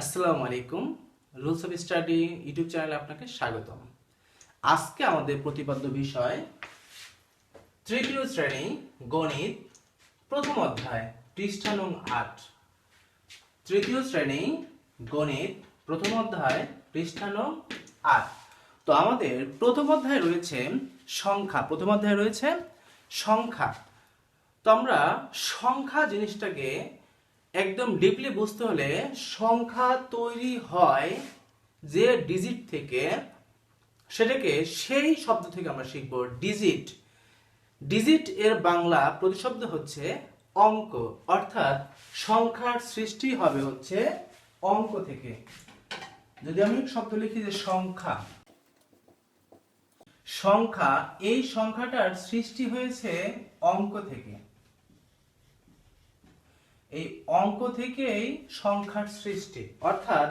আসসালামু আলাইকুম। Rules of study YouTube চ্যানেলে আপনাকে স্বাগতম। আজকে আমাদের প্রতিপাদ্য বিষয় তৃতীয় শ্রেণি গণিত, প্রথম অধ্যায়, পৃষ্ঠা নং আট। তৃতীয় শ্রেণি গণিত, প্রথম অধ্যায়, পৃষ্ঠা নং আট। তো আমাদের প্রথম অধ্যায় রয়েছে সংখ্যা, প্রথম অধ্যায় রয়েছে সংখ্যা। তো আমরা সংখ্যা জিনিসটাকে একদম ডিপলি বুঝতে হলে সংখ্যা তৈরি হয় যে ডিজিট থেকে, সেটাকে সেই শব্দ থেকে আমরা শিখব ডিজিট ডিজিট এর বাংলা প্রতিশব্দ হচ্ছে অঙ্ক, অর্থাৎ সংখ্যার সৃষ্টি হবে হচ্ছে অঙ্ক থেকে। যদি আমি শব্দ লিখি যে সংখ্যা সংখ্যা, এই সংখ্যাটার সৃষ্টি হয়েছে অঙ্ক থেকে। এই অঙ্ক থেকেই সংখ্যার সৃষ্টি। অর্থাৎ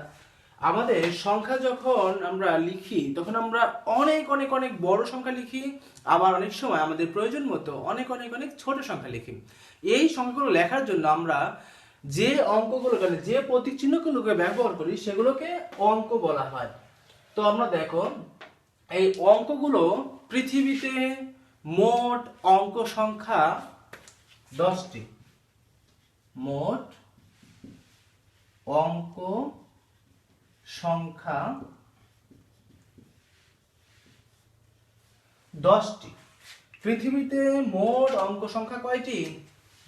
আমাদের সংখ্যা যখন আমরা লিখি, তখন আমরা অনেক অনেক অনেক বড় সংখ্যা লিখি, আবার অনেক সময় আমাদের প্রয়োজন মতো অনেক অনেক অনেক ছোট সংখ্যা লিখি। এই সংখ্যাগুলো লেখার জন্য আমরা যে অঙ্কগুলো মানে যে প্রতীক চিহ্নগুলোকে ব্যবহার করি, সেগুলোকে অঙ্ক বলা হয়। তো আমরা দেখো, এই অঙ্কগুলো পৃথিবীতে মোট অঙ্ক সংখ্যা দশটি। মোট অঙ্ক সংখ্যা দশটি। পৃথিবীতে মোট অঙ্ক সংখ্যা কয়টি?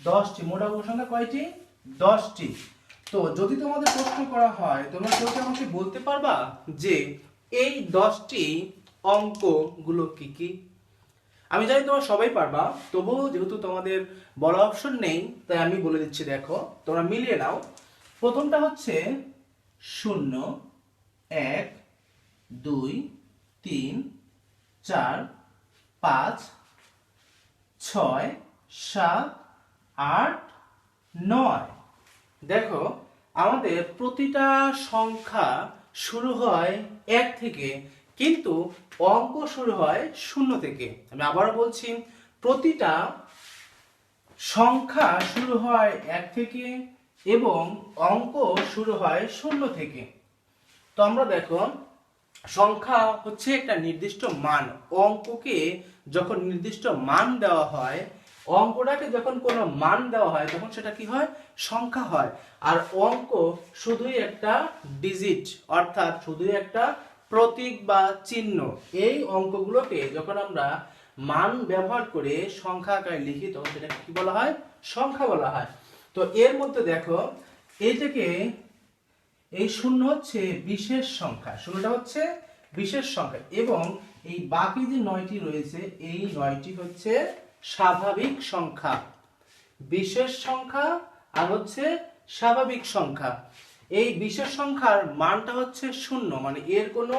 দশটি। মোট অঙ্ক সংখ্যা কয়টি? দশটি। তো যদি তোমাদের প্রশ্ন করা হয়, তোমরা কেউ আমাকে বলতে পারবা যে এই দশটি অঙ্কগুলো কি কি? আমি জানি তোমরা সবাই পারবা, তবুও যেহেতু তোমাদের বলা অপশন নেই, তাই আমি বলে দিচ্ছি, দেখো, তোমরা মিলিয়ে নাও। প্রথমটা হচ্ছে শূন্য, এক, দুই, তিন, চার, পাঁচ, ছয়, সাত, আট, নয়। দেখো, আমাদের প্রতিটা সংখ্যা শুরু হয় এক থেকে কিন্তু অঙ্ক শুরু হয় শূন্য থেকে। আমি আবারও বলছি, প্রতিটা সংখ্যা শুরু হয় এক থেকে এবং অঙ্ক শুরু হয় শূন্য থেকে। তো আমরা দেখো, সংখ্যা হচ্ছে একটা নির্দিষ্ট মান। অঙ্ককে যখন নির্দিষ্ট মান দেওয়া হয়, অঙ্কটাকে যখন কোনো মান দেওয়া হয়, তখন সেটা কি হয়? সংখ্যা হয়। আর অঙ্ক শুধুই একটা ডিজিট অর্থাৎ শুধুই একটা প্রতীক বা চিহ্ন। এই অঙ্কগুলোকে যখন আমরা মান ব্যবহার করে সংখ্যা আকারে লিখি, তখন সেটা কি বলা হয়? সংখ্যা বলা হয়। তো এর মধ্যে দেখো, এইটাকে, এই শূন্য হচ্ছে বিশেষ সংখ্যা। শূন্যটা হচ্ছে বিশেষ সংখ্যা। এবং এই বাকি যে নয়টি রয়েছে, এই নয়টি হচ্ছে স্বাভাবিক সংখ্যা। বিশেষ সংখ্যা আর হচ্ছে স্বাভাবিক সংখ্যা। এই বিশেষ সংখ্যার মানটা হচ্ছে শূন্য মানে এর কোনো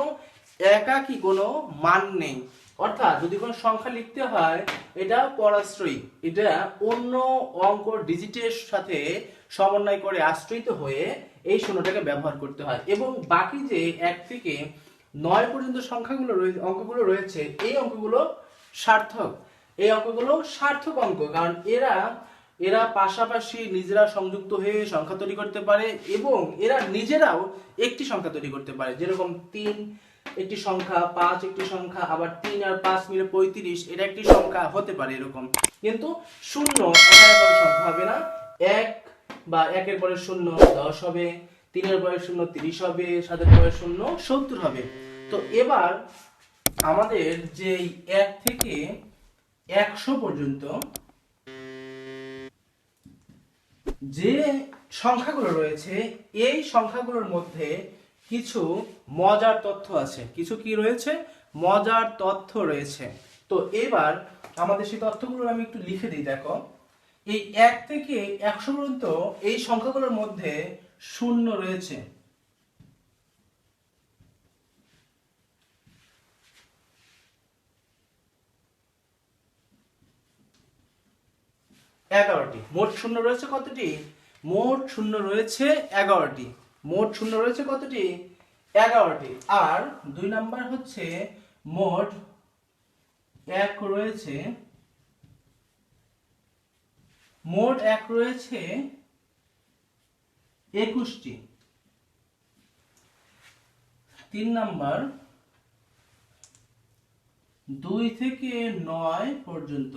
একাকী কোনো মান নেই। অর্থাৎ যদি কোনো সংখ্যা লিখতে হয়, এটা পরাশ্রয়ী, এটা অন্য অঙ্ক ডিজিটের সাথে সমন্বয় করে আশ্রয়িত হয়ে এই শূন্যটাকে ব্যবহার করতে হয়। এবং বাকি যে এক থেকে নয় পর্যন্ত সংখ্যাগুলো রয়েছে অঙ্কগুলো রয়েছে, এই অঙ্কগুলো সার্থক। এই অঙ্কগুলো সার্থক অঙ্ক, কারণ এরা এরা পাশাপাশি নিজেরা সংযুক্ত হয়ে সংখ্যা তৈরি করতে পারে এবং এরা নিজেরাও একটি সংখ্যা তৈরি করতে পারে। যেরকম তিন, একটি সংখ্যা, পাঁচ, একটি সংখ্যা, আবার তিন আর পাঁচ মিলে পঁয়ত্রিশ, এটা একটি সংখ্যা হতে পারে এরকম। কিন্তু শূন্য সংখ্যা হবে না। এক বা একের পরে শূন্য দশ হবে, তিনের পরে শূন্য তিরিশ হবে, সাতের পরে শূন্য সত্তর হবে। তো এবার আমাদের যে এক থেকে একশো পর্যন্ত যে সংখ্যাগুলো রয়েছে, এই সংখ্যাগুলোর মধ্যে কিছু মজার তথ্য আছে। কিছু কি রয়েছে? মজার তথ্য রয়েছে। তো এবার আমাদের সেই তথ্যগুলো আমি একটু লিখে দিই, দেখো। এই এক থেকে একশো পর্যন্ত এই সংখ্যাগুলোর মধ্যে শূন্য রয়েছে। এগারোটি। মোট শূন্য রয়েছে কতটি? মোট শূন্য রয়েছে এগারোটি। মোট শূন্য রয়েছে কতটি? এগারোটি। আর দুই নাম্বার হচ্ছে মোট এক রয়েছে, মোট এক রয়েছে একুশটি। তিন নাম্বার, দুই থেকে নয় পর্যন্ত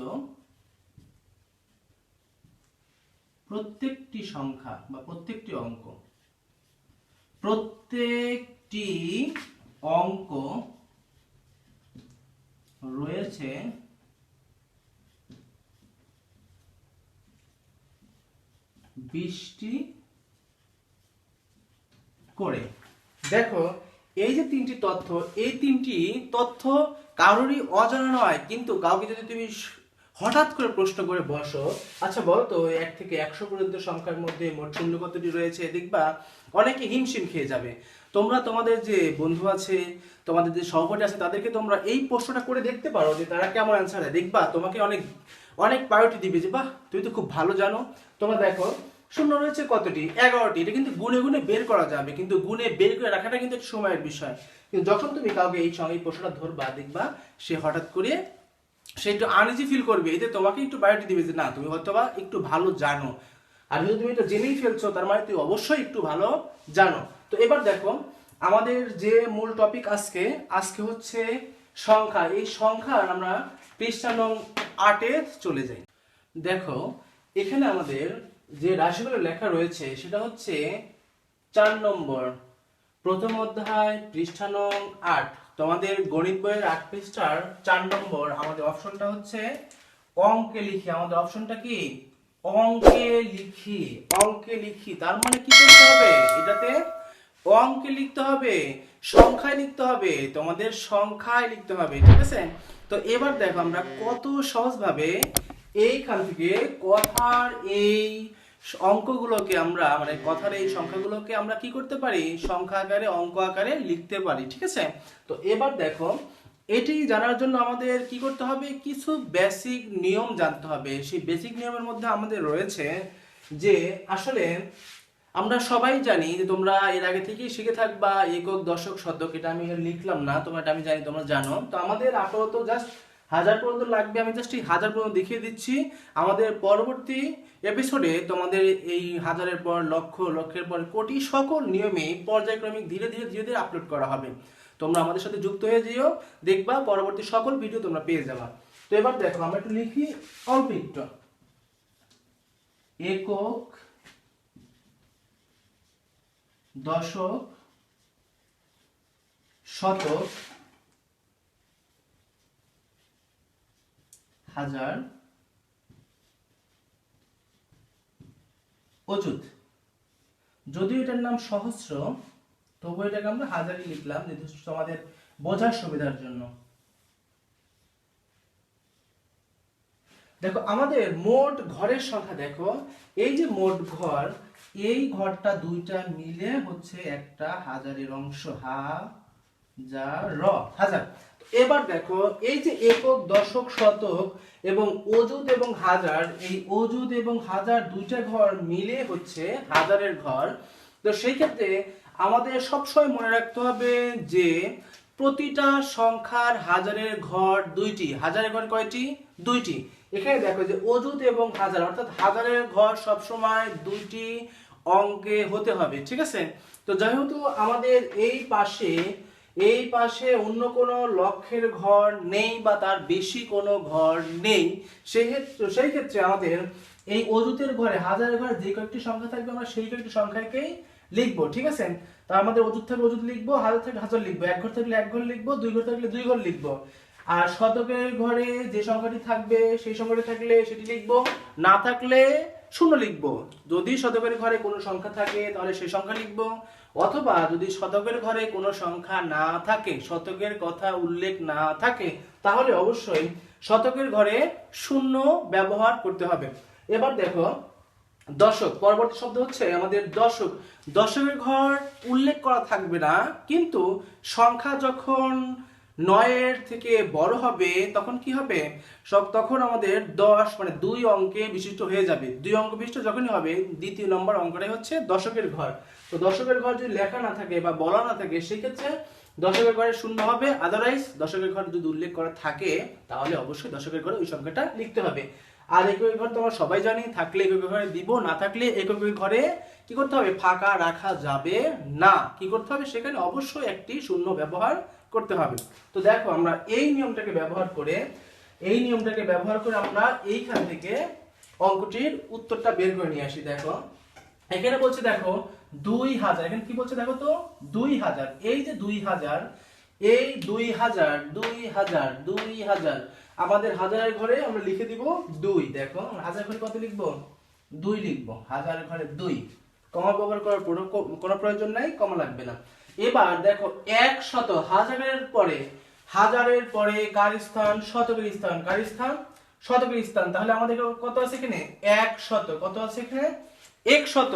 প্রত্যেকটি সংখ্যা বা প্রত্যেকটি অঙ্ক। প্রত্যেকটি অঙ্ক রয়েছে বিশটি করে। দেখো, এই যে তিনটি তথ্য, এই তিনটি তথ্য কারোরই অজানা নয়, কিন্তু কাউকে যদি তুমি হঠাৎ করে প্রশ্ন করে বসো। আচ্ছা বলো তো এক থেকে একশো পর্যন্ত সংখ্যার মধ্যে মোট শূন্য কতটি রয়েছে? দেখবা, অনেকে হিমশিম খেয়ে যাবে। তোমরা তোমাদের যে বন্ধু আছে, তোমাদের যে সহপাঠী আছে, তাদেরকে তোমরা এই প্রশ্নটা করে দেখতে পারো যে তারা কেমন অ্যান্সার দেয় দেখবা, তোমাকে অনেক অনেক প্রায়োরিটি দিবে যে, বাহ, তুমি তো খুব ভালো জানো। তোমরা দেখো, শূন্য রয়েছে কতটি? এগারোটি। এটা কিন্তু গুনে গুনে বের করা যাবে, কিন্তু গুনে বের করে রাখাটা কিন্তু সময়ের বিষয়। কিন্তু যখন তুমি কাউকে এই সঙ্গে এই প্রশ্নটা ধরবা, দেখবা, সে হঠাৎ করে সে একটু আনইজি ফিল করবে। এতে তোমাকে একটু বায়োটি দিবে যে, না, তুমি হয়তোবা একটু ভালো জানো। আর যদি তুমি এটা জেনেই ফেলছো, তার মানে তুমি অবশ্যই একটু ভালো জানো। তো এবার দেখো, আমাদের যে মূল টপিক আজকে আজকে হচ্ছে সংখ্যা। এই সংখ্যার আমরা পৃষ্ঠা নং আটে চলে যাই। দেখো, এখানে আমাদের যে রাশিগুলো লেখা রয়েছে, সেটা হচ্ছে চার নম্বর। প্রথম অধ্যায় পৃষ্ঠা নং আট। তোমাদের গণিত বইয়ের আট পৃষ্ঠার চার নম্বর, আমাদের অপশনটা হচ্ছে অঙ্কে লিখি। আমাদের অপশনটা কি? অঙ্কে লিখি। অঙ্কে লিখি। তার মানে কি করতে হবে? এটাতে অঙ্কে লিখতে হবে, সংখ্যায় লিখতে হবে। তোমাদের সংখ্যায় লিখতে হবে, ঠিক আছে? তো এবার দেখো আমরা কত সহজভাবে এইখান থেকে কথার এই অঙ্কগুলোকে আমরা মানে কথার এই সংখ্যাগুলোকে আমরা কি করতে পারি? সংখ্যা আকারে, অঙ্ক আকারে লিখতে পারি, ঠিক আছে? তো এবার দেখো, এটি জানার জন্য আমাদের কি করতে হবে? কিছু বেসিক নিয়ম জানতে হবে। সেই বেসিক নিয়মের মধ্যে আমাদের রয়েছে যে, আসলে আমরা সবাই জানি যে তোমরা এর আগে থেকেই শিখে থাকবা, একক, দশক, শতক, এটা আমি লিখলাম না, তোমরা এটা আমি জানি, তোমরা জানো। তো আমাদের আপাতত জাস্ট হাজার পর্যন্ত লাগবে, আমি জাস্ট এই হাজার পর্যন্ত দেখিয়ে দিচ্ছি। আমাদের পরবর্তী এপিসোডে তোমাদের এই হাজারের পর, লক্ষ, লক্ষের পর, কোটি সকল নিয়মে পর্যায়ক্রমিক ধীরে ধীরে ধীরে ধীরে আপলোড করা হবে। তোমরা আমাদের সাথে যুক্ত হয়ে যেও, দেখবা পরবর্তী সকল ভিডিও তোমরা পেয়ে যাবা। তো এবার দেখো, আমরা একটু লিখি অল্প একটু। একক দশক শতক হাজার অযুত। যদিও এটার নাম সহস্র তবু এটাকে আমরা হাজারই লিখলাম নির্দিষ্ট আমাদের বোঝার সুবিধার জন্য। দেখো, আমাদের মোট ঘরের সংখ্যা দেখো। এই যে মোট ঘর, এই ঘরটা দুইটা মিলে হচ্ছে একটা হাজারের অংশ। হা, যা, র, হাজার। এবার দেখো, এই যে একক, দশক, শতক এবং অযুত এবং হাজার, এই অযুত এবং হাজার দুইটা ঘর মিলে হচ্ছে হাজারের ঘর। তো সেই ক্ষেত্রে আমাদের সবসময় মনে রাখতে হবে যে প্রতিটা সংখ্যার হাজারের ঘর দুইটি। হাজারের ঘর কয়টি? দুইটি। এখানে দেখো যে অযুত এবং হাজার, অর্থাৎ হাজারের ঘর সবসময় দুইটি অঙ্কে হতে হবে, ঠিক আছে? তো যেহেতু আমাদের এই পাশে এই পাশে অন্য কোনো লক্ষের ঘর নেই বা তার বেশি কোনো ঘর নেই, সেক্ষেত্রে সেই ক্ষেত্রে আমাদের এই অযুতের ঘরে, হাজারের ঘরে যে কয়েকটি সংখ্যা থাকবে, আমরা সেই কয়েকটি সংখ্যাকেই লিখব, ঠিক আছে? তা আমাদের অযুত থাকলে অযুত লিখব, হাজার থাকলে হাজার লিখব, এক ঘর থাকলে এক ঘর লিখব, দুই ঘর থাকলে দুই ঘর লিখব। আর শতকের ঘরে যে সংখ্যাটি থাকবে, সেই সংখ্যাটি থাকলে সেটি লিখব, না থাকলে শূন্য লিখব। যদি শতকের ঘরে কোনো সংখ্যা থাকে, তাহলে সেই সংখ্যা লিখব। অথবা যদি শতকের ঘরে কোনো সংখ্যা না থাকে, শতকের কথা উল্লেখ না থাকে, তাহলে অবশ্যই শতকের ঘরে শূন্য ব্যবহার করতে হবে। এবার দেখো, দশক, পরবর্তী শব্দ হচ্ছে আমাদের দশক। দশকের ঘর উল্লেখ করা থাকবে না, কিন্তু সংখ্যা যখন নয়ের থেকে বড় হবে, তখন কি হবে? সব তখন আমাদের দশ মানে দুই অঙ্কে বিশিষ্ট হয়ে যাবে। দুই অঙ্ক বিশিষ্ট যখনই হবে, দ্বিতীয় নম্বর অঙ্কটাই হচ্ছে দশকের ঘর। তো দশকের ঘর যদি লেখা না থাকে বা বলা না থাকে, সেক্ষেত্রে দশকের ঘরে শূন্য হবে। আদারওয়াইজ দশকের ঘর যদি উল্লেখ করা থাকে, তাহলে অবশ্যই দশকের ঘরে ওই সংখ্যাটা লিখতে হবে। আর একক ঘর তো আমরা সবাই জানি, থাকলে একক ঘরে দিব, না থাকলে একক ঘরে কি করতে হবে? ফাঁকা রাখা যাবে না। কি করতে হবে? সেখানে অবশ্যই একটি শূন্য ব্যবহার করতে হবে। তো দেখো, আমরা এই নিয়মটাকে ব্যবহার করে, এই নিয়মটাকে ব্যবহার করে আমরা এইখান থেকে অঙ্কটির উত্তরটা বের করে নিয়ে আসি, দেখো। এখানে বলছে, দেখো, দুই হাজার। এখানে কি বলছে, দেখো তো? দুই হাজার। এই যে দুই হাজার, এই দুই হাজার দুই হাজার দুই হাজার। আমাদের হাজারের ঘরে আমরা লিখে দিব দুই, দেখো। হাজার ঘরে কত লিখব? দুই লিখব। হাজারের ঘরে দুই। কমা ব্যবহার করার কোনো প্রয়োজন নাই, কমা লাগবে না। এবার দেখো এক শত হাজারের পরে হাজারের পরে কার স্থান? শতকের স্থান। কার স্থান? শতকের স্থান। তাহলে আমাদের কত আছে এখানে? এক শত কত আছে এখানে? এক শত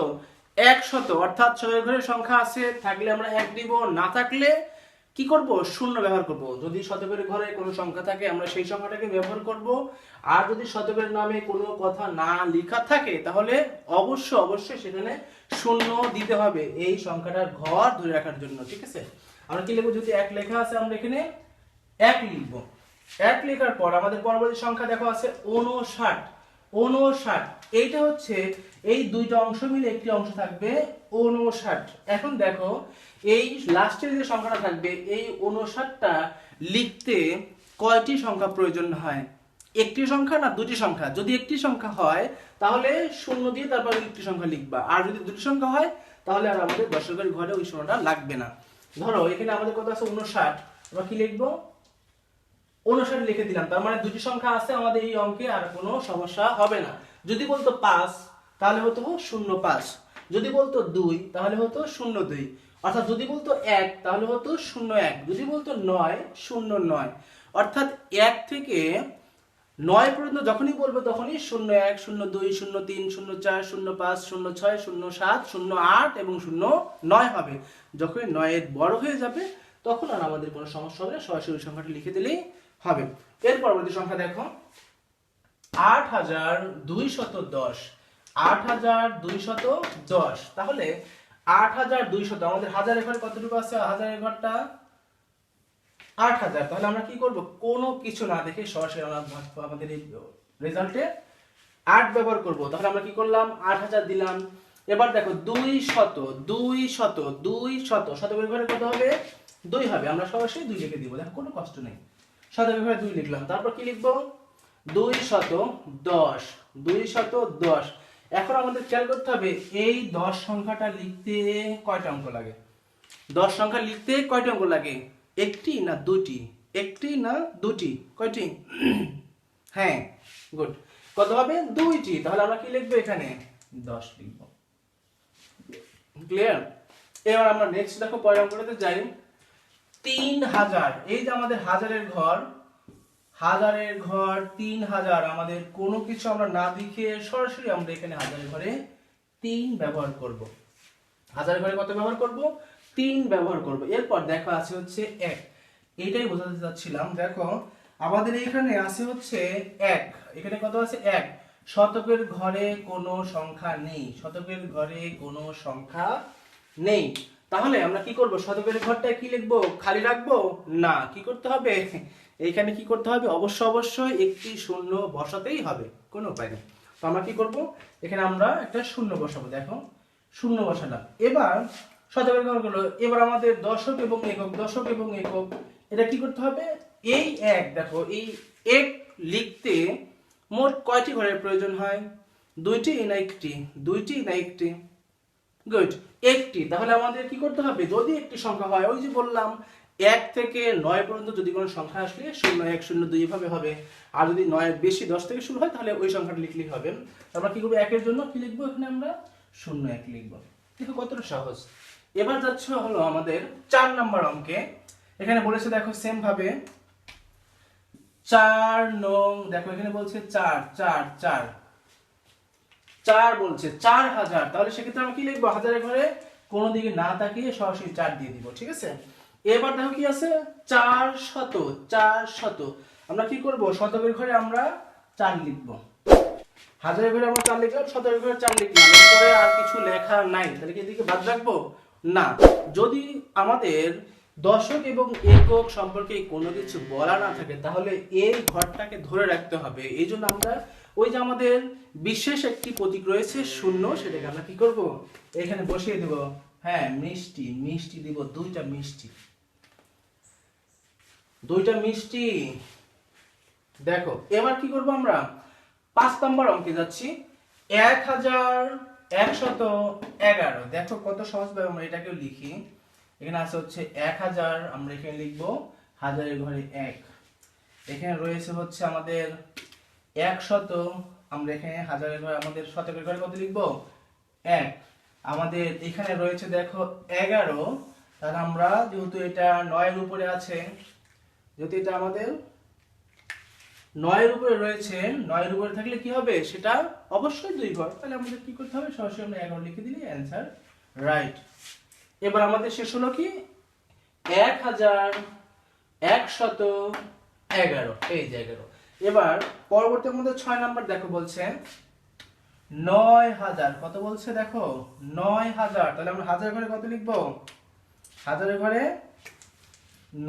এক শত অর্থাৎ শতকের ঘরের সংখ্যা আছে, থাকলে আমরা এক দিব না থাকলে কি করব? শূন্য ব্যবহার করব। যদি শতকের ঘরে কোনো সংখ্যা থাকে, আমরা সেই সংখ্যাটাকে ব্যবহার করব। আর যদি শতকের নামে কোনো কথা না লেখা থাকে, তাহলে অবশ্য অবশ্যই সেখানে শূন্য দিতে হবে এই সংখ্যাটার ঘর ধরে রাখার জন্য, ঠিক আছে? আমরা কি লিখব? যদি এক লেখা আছে, আমরা এখানে এক লিখব। এক লেখার পর আমাদের পরবর্তী সংখ্যা দেখো আছে ঊনষাট। উনষাট এইটা হচ্ছে এই দুইটা অংশ মিলে একটি অংশ থাকবে উনষাট এখন দেখো, এই লাস্টের যে সংখ্যাটা থাকবে, এই ঊনষাটটা লিখতে কয়টি সংখ্যা প্রয়োজন হয়? একটি সংখ্যা না দুটি সংখ্যা? যদি একটি সংখ্যা হয় তাহলে শূন্য দিয়ে তারপর একটি সংখ্যা লিখবা। আর যদি দুটি সংখ্যা হয়, তাহলে আর আমাদের দশকের ঘরে ওই শূন্যটা লাগবে না। ধরো, এখানে আমাদের কত আছে উনষাট আমরা কি লিখব? অনুসারে লিখে দিলাম। তার মানে দুটি সংখ্যা আছে আমাদের এই অঙ্কে, আর কোনো সমস্যা হবে না। যদি বলতো পাঁচ, তাহলে হতো শূন্য পাঁচ। যদি বলতো দুই, তাহলে হতো শূন্য দুই। অর্থাৎ যদি বলতো এক, তাহলে হতো শূন্য এক। যদি বলতো নয়, শূন্য নয়। অর্থাৎ এক থেকে নয় পর্যন্ত যখনই বলব তখনই শূন্য এক, শূন্য দুই, শূন্য তিন, শূন্য চার, শূন্য পাঁচ, শূন্য ছয়, শূন্য সাত, শূন্য আট এবং শূন্য নয় হবে। যখন নয়ের বড় হয়ে যাবে, তখন আর আমাদের কোনো সমস্যা হবে না, সরাসরি সংখ্যাটা লিখে দিলেই হবে। এর পরবর্তী সংখ্যা দেখো। আট হাজার দুইশত দশ। আট হাজার দুইশত দশ। তাহলে আট হাজার দুইশত, আমাদের হাজার ঘরে কতটুকু আছে? হাজারের ঘরটা আট হাজার। তাহলে আমরা কি করব? কোনো কিছু না দেখে সরাসরি আমরা আমাদের এই রেজাল্টে আট ব্যবহার করব। তাহলে আমরা কি করলাম? আট হাজার দিলাম। এবার দেখো, দুই শত দুই শত দুই শত। শতকের ঘরে কত হবে? দুই হবে। আমরা সরাসরি দুই লিখে দিব। দেখো, কোনো কষ্ট নেই। শতকের ঘরে দুই লিখলাম। তারপর কি লিখব? দুই শত দশ, দুই শত দশ। এখন আমাদের খেয়াল করতে হবে, এই দশ সংখ্যাটা লিখতে কয়টা অঙ্ক লাগে? দশ সংখ্যা লিখতে কয়টি অঙ্ক লাগে? একটি না দুটি? একটি না দুটি? কয়টি? হ্যাঁ গুড কত হবে দুইটি। তাহলে আমরা কি লিখব এখানে? দশ লিখব। ক্লিয়ার এবার আমরা নেক্সট দেখো, পরের অঙ্কটাতে যাই। তিন হাজার। এই যে আমাদের হাজারের ঘর হাজারের ঘর, তিন হাজার। আমাদের কোনো কিছু আমরা না লিখে সরাসরি আমরা এখানে হাজারের ঘরে তিন ব্যবহার করব। হাজারের ঘরে কত ব্যবহার করব? তিন ব্যবহার করব। এরপর দেখো আছে হচ্ছে এক। এইটাই বোঝাতে চাচ্ছিলাম, দেখো, আমাদের এখানে আছে হচ্ছে এক। এখানে কত আছে? এক। শতকের ঘরে কোনো সংখ্যা নেই। শতকের ঘরে কোনো সংখ্যা নেই। তাহলে আমরা কি করব? শতকের ঘরটায় কি লিখব? খালি রাখব? না। কি করতে হবে? এইখানে কি করতে হবে? অবশ্য অবশ্যই একটি শূন্য বসাতেই হবে। কোনো উপায় নেই। তো আমরা কি করব? এখানে আমরা একটা শূন্য বসাবো, দেখো। শূন্য বসালাম। এবার ঘরগুলো এবার আমাদের দশক এবং একক, দশক এবং একক, এটা কি করতে হবে? এই এক, দেখো, এই এক লিখতে মোট কয়টি ঘরের প্রয়োজন হয়? দুইটি না একটি? দুইটি না একটি? গুড একটি। তাহলে আমাদের কি করতে হবে? যদি একটি সংখ্যা হয়, ওই যে বললাম, এক থেকে নয় পর্যন্ত যদি কোনো সংখ্যা আসলে শূন্য এক, শূন্য দুই ভাবে হবে। আর যদি নয়ের বেশি, দশ থেকে শুরু হয়, তাহলে ওই সংখ্যাটা লিখলেই হবে। আমরা কি করব? একের জন্য কি লিখব এখানে আমরা? শূন্য এক লিখব। দেখো কতটা সহজ। এবার যাচ্ছে হলো আমাদের চার নাম্বার অঙ্কে। এখানে বলেছে দেখো সেম ভাবে। চার নং, দেখো এখানে বলছে চার চার চার। চার বলছে চার হাজার। তাহলে সেক্ষেত্রে আমরা কি লিখব? হাজারের ঘরে কোনো দিকে না তাকিয়ে সরাসরি চার দিয়ে দিব, ঠিক আছে? এবার দেখো কি আছে? চার শত চার শত। আমরা কি করব? শতকের ঘরে আমরা চার লিখব। হাজারের ঘরে আমরা চার লিখলাম, শতকের ঘরে চার লিখলাম। আর কিছু লেখা নাই। তাহলে কি এদিকে বাদ রাখব? না। যদি আমাদের দশক এবং একক সম্পর্কে কোনো কিছু বলা না থাকে, তাহলে এই ঘরটাকে ধরে রাখতে হবে। এই জন্য আমরা ওই যে আমাদের বিশেষ একটি প্রতীক রয়েছে, শূন্য, সেটাকে আমরা কি করব? এখানে বসিয়ে দেব। হ্যাঁ মিষ্টি মিষ্টি দিব, দুইটা মিষ্টি। দুইটা মিষ্টি। দেখো, এবার কি করব আমরা? পাঁচ নম্বর অঙ্কে যাচ্ছি। এক হাজার একশত এগারো। দেখো কত সহজভাবে আমরা এটাকেও লিখি। এখানে আছে হচ্ছে এক হাজার, আমরা এখানে লিখব হাজারের ঘরে এক। এখানে রয়েছে হচ্ছে আমাদের একশত, আমরা এখানে হাজারের ঘরে, আমাদের শতকের ঘরে কত লিখব? এক। আমাদের এখানে রয়েছে দেখো এগারো। তাহলে আমরা যেহেতু এটা নয়ের উপরে আছে, যেহেতু এটা আমাদের নয়ের উপরে রয়েছে, নয়ের উপরে থাকলে কি হবে? সেটা অবশ্যই দুই ঘর তাহলে আমাদের কি করতে হবে? সরাসরি আমরা এগারো লিখে দিলে অ্যান্সার রাইট এবার আমাদের শেষ হলো কি? এক হাজার একশত এগারো। এই যে এগারো। এবার পরবর্তী আমাদের ছয় নাম্বার দেখো বলছে। নয় হাজার। কত বলছে দেখো? নয় হাজার। তাহলে আমরা হাজার ঘরে কত লিখব? হাজারের ঘরে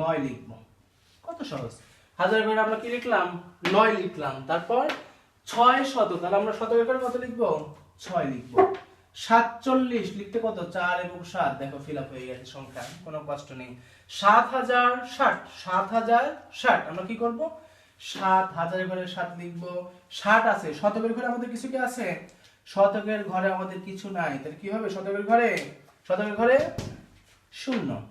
নয় লিখব। কত সহজ। হাজার ঘরে আমরা কি লিখলাম? নয় লিখলাম। তারপর ছয় শত তাহলে আমরা শতকের ঘরে কত লিখব? ছয় লিখব। সাতচল্লিশ লিখতে কত? চার এবং সাত। দেখো ফিল আপ হয়ে গেছে সংখ্যা। কোনো কষ্ট নেই। সাত হাজার ষাট। সাত হাজার ষাট। আমরা কি করব? সাত হাজারের ঘরে সাত লিখব। ষাট আছে। শতকের ঘরে আমাদের কিছু কি আছে? শতকের ঘরে আমাদের কিছু নাই। তাহলে কি হবে? শতকের ঘরে? শতকের ঘরে শূন্য।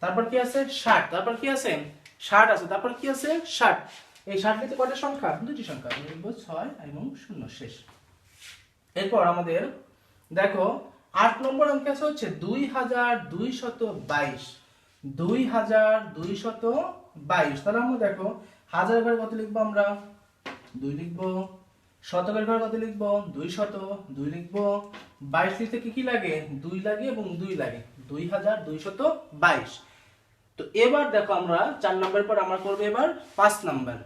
তারপর কি আছে? ষাট। তারপর কি আছে? ষাট আছে, তারপর কি আছে? ষাট। এই ষাট নিতে কয়টা সংখ্যা? দুটি সংখ্যা লিখব ছয় এবং শূন্য, শেষ। এরপর আমাদের, দেখো, আট নম্বর অঙ্কে আছে হচ্ছে দুই হাজার দুই শত বাইশ। দুই হাজার দুই শত বাইশ। তাহলে আমরা দেখো, হাজার ঘরে কত লিখব আমরা? দুই লিখব। শতকের ঘরে কত লিখব? দুই শত দুই লিখব। বাইশ লিখতে কি কি লাগে? দুই লাগে এবং দুই লাগে। দুই হাজার দুই শত বাইশ। তো এবার দেখো আমরা চার নম্বরের পর আমরা করব এবার পাঁচ নাম্বার।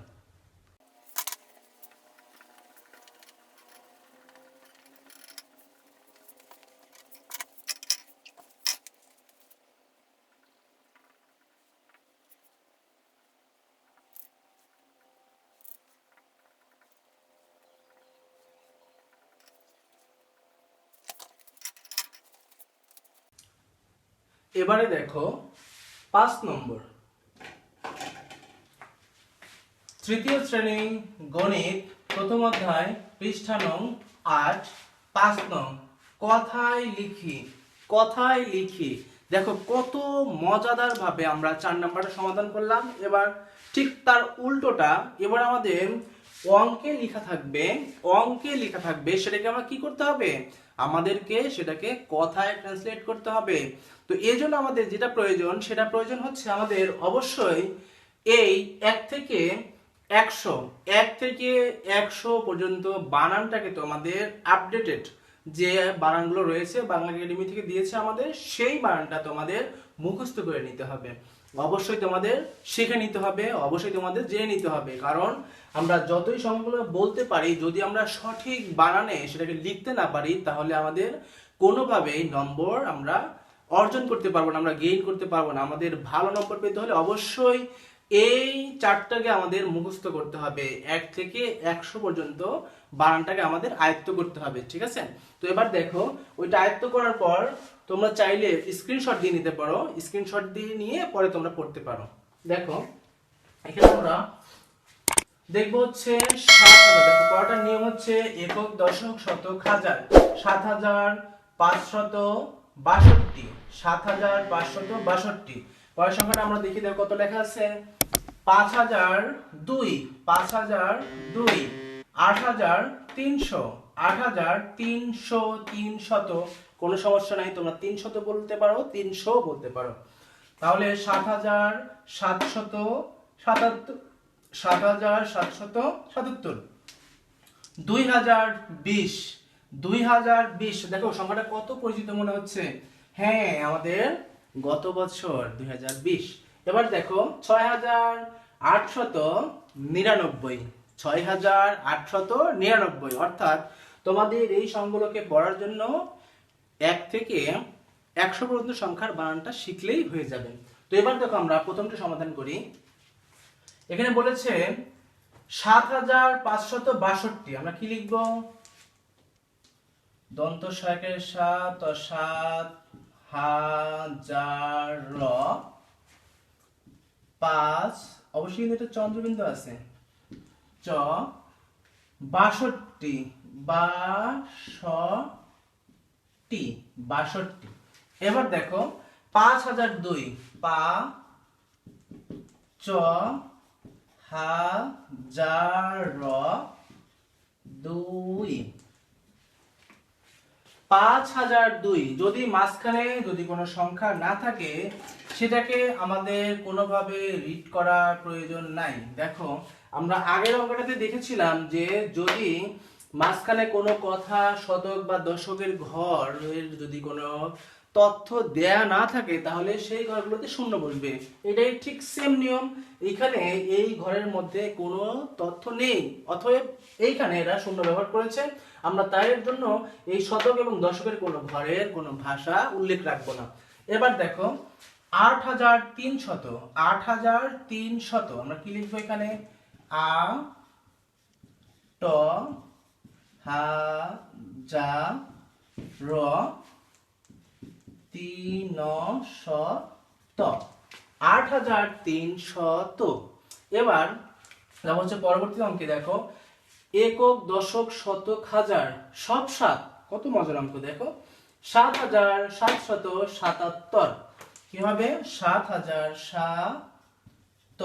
এবারে দেখো পাঁচ নম্বর। তৃতীয় শ্রেণি গণিত, প্রথম অধ্যায়, পৃষ্ঠা নং আট, পাঁচ নং। কথায় লিখি কথায় লিখি। দেখো, কত মজাদার ভাবে আমরা চার নাম্বারটা সমাধান করলাম। এবার ঠিক তার উল্টোটা, এবার আমাদের অঙ্কে লেখা থাকবে, অঙ্কে লেখা থাকবে, সেটাকে আমরা কি করতে হবে? আমাদেরকে সেটাকে কথায় ট্রান্সলেট করতে হবে। তো এই জন্য আমাদের যেটা প্রয়োজন, সেটা প্রয়োজন হচ্ছে আমাদের অবশ্যই এই এক থেকে একশো, এক থেকে একশো পর্যন্ত বানানটাকে তো আমাদের আপডেটেড যে বানানগুলো রয়েছে, বাংলা একাডেমি থেকে দিয়েছে আমাদের, সেই বানানটা তোমাদের মুখস্থ করে নিতে হবে। অবশ্যই তোমাদের শিখে নিতে হবে, অবশ্যই তোমাদের জেনে নিতে হবে। কারণ আমরা যতই সংখ্যাগুলো বলতে পারি, যদি আমরা সঠিক বানানে সেটাকে লিখতে না পারি, তাহলে আমাদের কোনোভাবেই নম্বর আমরা অর্জন করতে পারব না, আমরা গেইন করতে পারব না। আমাদের ভালো নম্বর পেতে হলে অবশ্যই এই চারটাকে আমাদের মুখস্থ করতে হবে। এক থেকে একশো পর্যন্ত বানানটাকে আমাদের আয়ত্ত করতে হবে, ঠিক আছে? তো এবার দেখো, ওইটা আয়ত্ত করার পর তোমরা চাইলে স্ক্রিনশট দিয়ে নিতে পারো। স্ক্রিনশট দিয়ে নিয়ে পরে তোমরা পড়তে পারো। দেখো, এখানে আমরা দেখব হচ্ছে সাত নিয়ম হচ্ছে একক, দশক, শতক, হাজার। সাত হাজার পাঁচশত বাষট্টি। সাত হাজার পাঁচশত বাষট্টি। পরের সংখ্যাটা আমরা দেখি, দেখো কত লেখা আছে? পাঁচ হাজার দুই। পাঁচ হাজার দুই। আট হাজার তিনশো। আট হাজার তিনশো তিনশত। কোনো সমস্যা নাই, তোমরা তিনশত বলতে পারো, তিনশো বলতে পারো। তাহলে সাত হাজার সাতশত সাতাত্তর সাত হাজার সাতশত সাতাত্তর। দুই হাজার বিশ, দুই হাজার বিশ। দেখো, সংখ্যাটা কত পরিচিত মনে হচ্ছে? হ্যাঁ আমাদের গত বছর দুই হাজার বিশ। এবার দেখো, ছয় হাজার আটশত নিরানব্বই। ছয় হাজার আটশত নিরানব্বই। অর্থাৎ তোমাদের এই সংখ্যাগুলোকে পড়ার জন্য এক থেকে একশো পর্যন্ত সংখ্যার বানানটা শিখলেই হয়ে যাবে। তো এবার দেখো আমরা প্রথমটা সমাধান করি। এখানে বলেছে সাত হাজার পাঁচশত বাষট্টি। আমরা কি লিখব? দন্ত সয়কের সাত সাত হাজার পাঁচ। অবশ্যই কিন্তু একটা চন্দ্রবিন্দু আছে। চ, বাষট্টি বাষট্টি বাষট্টি। এবার দেখো, পাঁচ হাজার দুই, পা, চ হাজার দুই। পাঁচ হাজার দুই। যদি মাঝখানে যদি কোনো সংখ্যা না থাকে, সেটাকে আমাদের কোনোভাবে রিড করার প্রয়োজন নাই। দেখো, আমরা আগের অঙ্কটাতে দেখেছিলাম যে যদি মাঝখানে কোনো কথা শতক বা দশকের ঘরের যদি কোনো তথ্য দেয়া না থাকে, তাহলে সেই ঘরগুলোতে শূন্য বসবে। এটাই ঠিক সেম নিয়ম। এখানে এই ঘরের মধ্যে কোনো তথ্য নেই। অতএব এইখানে এরা শূন্য ব্যবহার করেছে। আমরা তাই এর জন্য এই শতক এবং দশকের কোনো ঘরের কোনো ভাষা উল্লেখ রাখব না। এবার দেখো, আট হাজার তিন শত, আট হাজার তিন শত, আমরা কি লিখব এখানে? আ, ট, হা, যা, র তিন শত আট হাজার তিন শত এবার দেখো হচ্ছে পরবর্তী অঙ্কে দেখো। একক, দশক, শতক, হাজার। সব সাত। কত মজার অঙ্ক দেখো। সাত হাজার সাতশত সাতাত্তর। কি হবে? সাত হাজার সাত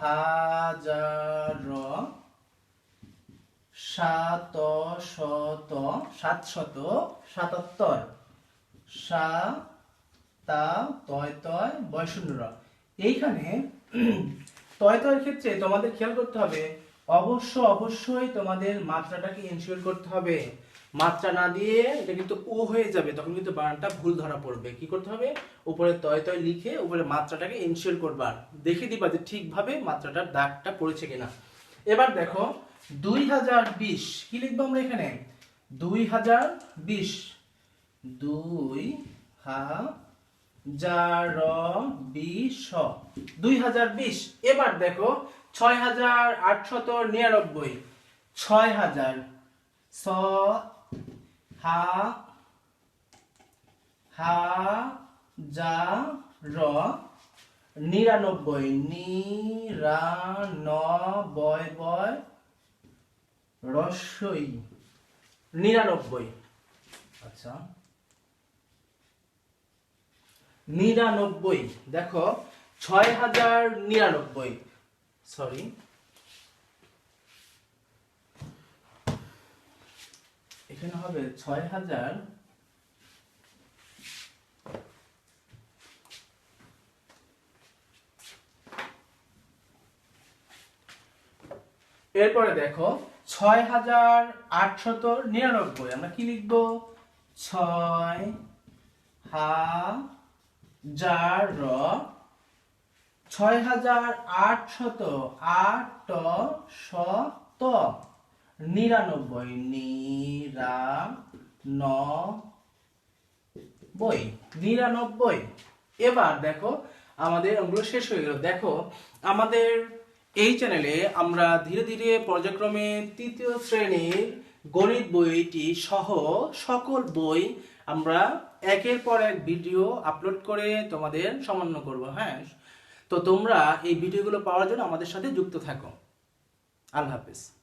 হাজার সাত শত সাতশত সাতাত্তর। সা তা, তয় তয় বয়শূন্য র এইখানে তয় তয়ের ক্ষেত্রে তোমাদের খেয়াল করতে হবে, অবশ্য অবশ্যই তোমাদের মাত্রাটাকে ইনশিওর করতে হবে। মাত্রা না দিয়ে এটা কিন্তু ও হয়ে যাবে, তখন কিন্তু বানানটা ভুল ধরা পড়বে। কি করতে হবে? উপরে তয় তয় লিখে উপরে মাত্রাটাকে ইনশিওর করবার দেখে দিবা যে ঠিকভাবে মাত্রাটার দাগটা পড়েছে কিনা। এবার দেখো, দুই হাজার বিশ, কি লিখব আমরা এখানে? দুই হাজার বিশ দুই হাজার বিশ। দুই হাজার বিশ। এবার দেখো, ছয় হাজার আটশত নিরানব্বই। ছয় হাজার ছ হা হা যা র নিরানব্বই। নিরানব্বই বয় রস্যই। নিরানব্বই। আচ্ছা। নিরানব্বই। দেখো ছয় হাজার নিরানব্বই। সরি এখানে হবে ছয় হাজার এরপরে দেখো ছয় হাজার আটশত নিরানব্বই। আমরা কি লিখব? ছয় হাজার ছয় হাজার আটশত আট শত নিরানব্বই নিরানব্বই। নিরানব্বই। এবার দেখো আমাদের ওগুলো শেষ হয়ে গেল। দেখো আমাদের এই চ্যানেলে আমরা ধীরে ধীরে পর্যায়ক্রমে তৃতীয় শ্রেণির গণিত বইটি সহ সকল বই আমরা একের পর এক ভিডিও আপলোড করে তোমাদের সমন্বয় করব হ্যাঁ? তো তোমরা এই ভিডিওগুলো পাওয়ার জন্য আমাদের সাথে যুক্ত থাকো। আল্লাহ হাফেজ।